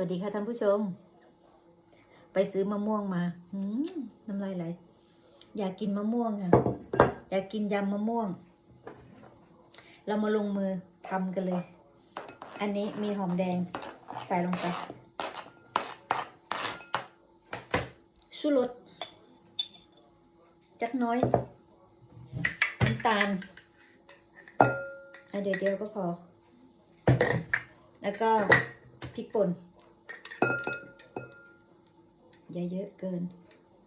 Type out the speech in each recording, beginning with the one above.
วัสดีค่ะท่านผู้ชม ไปซื้อมะม่วงมาหืมน้ำลายไหล อยากกินมะม่วงค่ะ อยากกินยำมะม่วง เรามาลงมือทำกันเลย อันนี้มีหอมแดงใส่ลงไปชูรสจักน้อยน้ำตาลอันเดียวๆก็พอ แล้วก็พริกป่น อย่าเยอะเกิน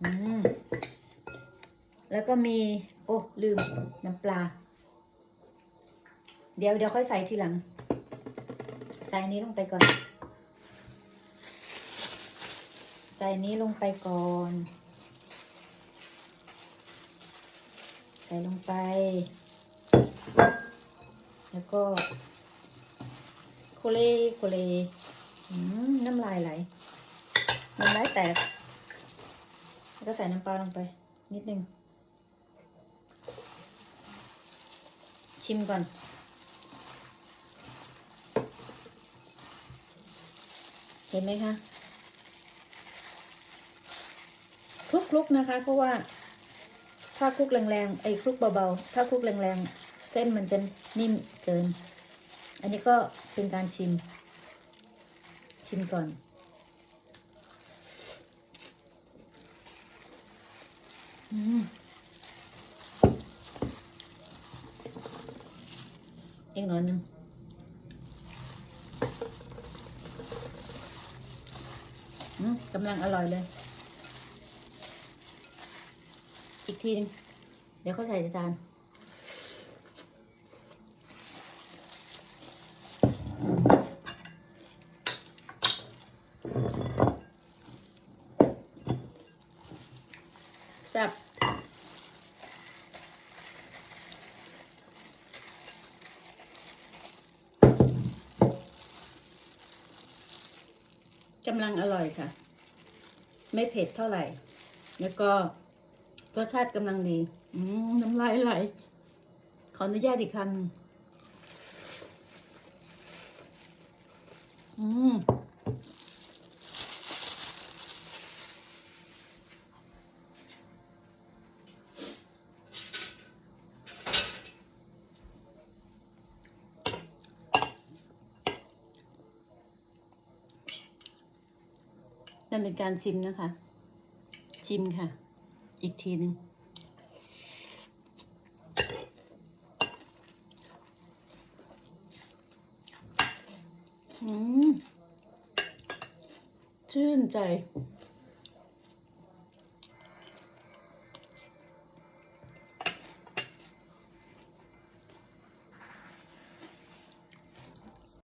อืม แล้วก็มี โอ้ ลืม น้ำปลา เดี๋ยวเดี๋ยวค่อยใส่ทีหลัง ใส่นี้ลงไปก่อน ใส่นี้ลงไปก่อน ใส่ลงไป แล้วก็โคเลโคเลอืมน้ำลายไหลน้ำลายแตก ก็ใส่น้ำปลาลงไป นิดนึง ชิมก่อน เห็นไหมคะคลุกคลุกๆนะคะ เพราะว่าถ้าคลุกแรงๆไอ้คลุกเบาๆ ถ้าคลุกแรงๆ เส้นมันจะนิ่มเกิน อันนี้ก็เป็นการชิม ชิมก่อน อืมอีกหน่อยหนึงอืมกำลังอร่อยเลย อีกทีนึง เดี๋ยวเขาใส่จาน ซ่บกำลังอร่อยค่ะ ไม่เผ็ดเท่าไหร่ แล้วก็รสชาติกำลังดีน้ำลายไหล ขออนุญาตอีกคำหนึ่งอืม นั่นเป็นการชิมนะคะ ชิมค่ะ อีกทีหนึ่งอืมชื่นใจ